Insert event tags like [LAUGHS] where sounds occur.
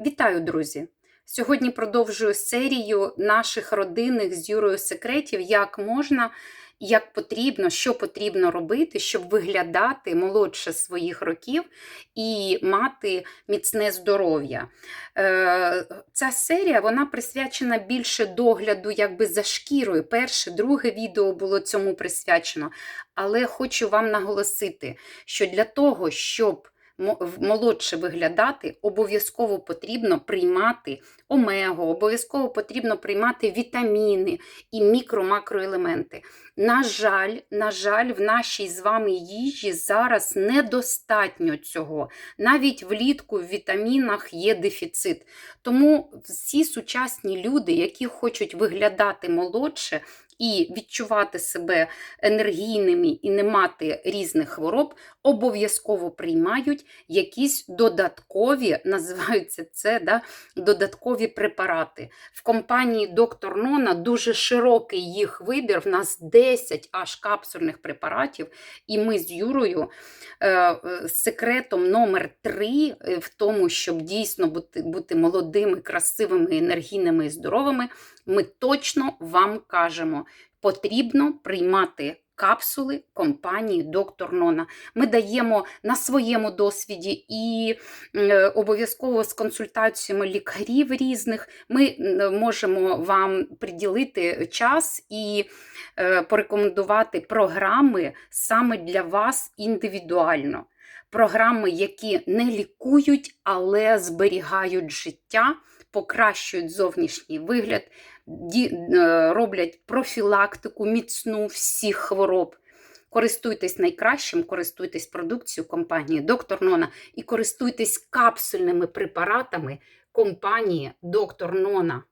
Вітаю, друзі! Сьогодні продовжую серію наших родинних з Юрою секретів, як можна, як потрібно, що потрібно робити, щоб виглядати молодше своїх років і мати міцне здоров'я. Е, Ця серія вона присвячена більше догляду якби за шкірою. Перше, друге відео було цьому присвячено. Але хочу вам наголосити, що для того, щоб молодше виглядати, обов'язково потрібно приймати омегу, обов'язково потрібно приймати вітаміни і мікро-макроелементи. На жаль, на жаль, в нашій з вами їжі зараз недостатньо цього. Навіть влітку в вітамінах є дефіцит. Тому всі сучасні люди, які хочуть виглядати молодше, і відчувати себе енергійними і не мати різних хвороб, обов'язково приймають якісь додаткові, [LAUGHS] називаються це да, додаткові препарати. В компанії Доктор Нона дуже широкий їх вибір. В нас 10 аж капсульних препаратів, і ми з Юрою е, е, секретом номер 3 в тому, щоб дійсно бути, бути молодими, красивими, енергійними і здоровими, ми точно вам кажемо, потрібно приймати капсули компанії Доктор Нона. Ми даємо на своєму досвіді і е, обов'язково з консультаціями лікарів різних. Ми е, можемо вам приділити час і е, порекомендувати програми саме для вас індивідуально. Програми, які не лікують, але зберігають життя, покращують зовнішній вигляд, е, роблять профілактику міцну всіх хвороб. Користуйтесь найкращим, користуйтесь продукцією компанії Доктор Нона і користуйтесь капсульними препаратами компанії Доктор Нона.